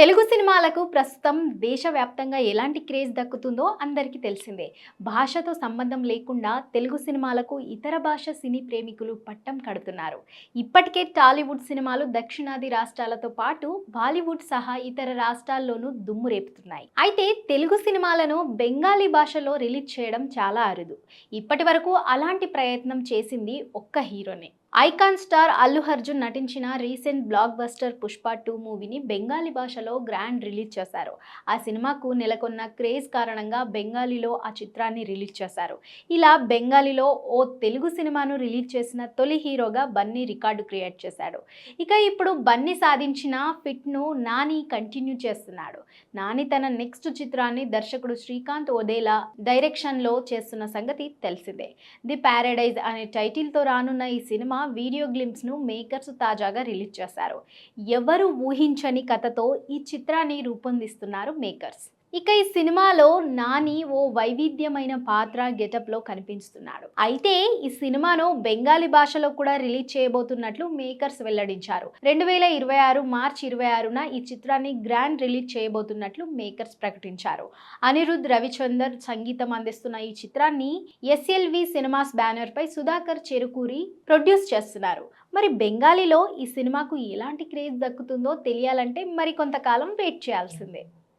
తెలుగు సినిమాలకు ప్రస్తుతం దేశవ్యాప్తంగా ఎలాంటి క్రేజ్ దక్కుతుందో అందరికీ తెలిసిందే. భాషతో సంబంధం లేకుండా తెలుగు సినిమాలకు ఇతర భాష సినీ ప్రేమికులు పట్టం కడుతున్నారు. ఇప్పటికే టాలీవుడ్ సినిమాలు దక్షిణాది రాష్ట్రాలతో పాటు బాలీవుడ్ సహా ఇతర రాష్ట్రాల్లోనూ దుమ్ము రేపుతున్నాయి. అయితే తెలుగు సినిమాలను బెంగాలీ భాషలో రిలీజ్ చేయడం చాలా అరుదు. ఇప్పటి వరకు అలాంటి ప్రయత్నం చేసింది ఒక్క హీరోనే. ఐకాన్ స్టార్ అల్లు అర్జున్ నటించిన recent blockbuster Pushpa two మూవీని బెంగాలీ భాషలో గ్రాండ్ రిలీజ్ చేశారు. ఆ సినిమాకు నెలకొన్న క్రేజ్ కారణంగా బెంగాలీలో ఆ చిత్రాన్ని రిలీజ్ చేశారు. ఇలా బెంగాలీలో ఓ తెలుగు సినిమాను రిలీజ్ చేసిన తొలి హీరోగా బన్నీ రికార్డు క్రియేట్ చేశాడు. ఇక ఇప్పుడు బన్నీ సాధించిన ఫిట్ను నాని కంటిన్యూ చేస్తున్నాడు. నాని తన నెక్స్ట్ చిత్రాన్ని దర్శకుడు శ్రీకాంత్ ఒదేలా డైరెక్షన్లో చేస్తున్న సంగతి తెలిసిందే. ది ప్యారడైజ్ అనే టైటిల్తో రానున్న ఈ సినిమా వీడియో గ్లిమ్స్ను మేకర్స్ తాజాగా రిలీజ్ చేశారు. ఎవరు ఊహించని కథతో ఈ చిత్రాన్ని రూపొందిస్తున్నారు మేకర్స్. ఇక ఈ సినిమాలో నాని ఓ వైవిధ్యమైన పాత్ర గెటప్లో కనిపిస్తున్నాడు. అయితే ఈ సినిమాను బెంగాలీ భాషలో కూడా రిలీజ్ చేయబోతున్నట్లు మేకర్స్ వెల్లడించారు. రెండు వేల ఇరవై ఆరు మార్చి ఇరవై ఆరున ఈ చిత్రాన్ని గ్రాండ్ రిలీజ్ చేయబోతున్నట్లు మేకర్స్ ప్రకటించారు. అనిరుద్ రవిచందర్ సంగీతం అందిస్తున్న ఈ చిత్రాన్ని ఎస్ఎల్వి సినిమాస్ బ్యానర్ పై సుధాకర్ చెరుకూరి ప్రొడ్యూస్ చేస్తున్నారు. మరి బెంగాలీలో ఈ సినిమాకు ఎలాంటి క్రేజ్ దక్కుతుందో తెలియాలంటే మరి కొంతకాలం వెయిట్ చేయాల్సిందే.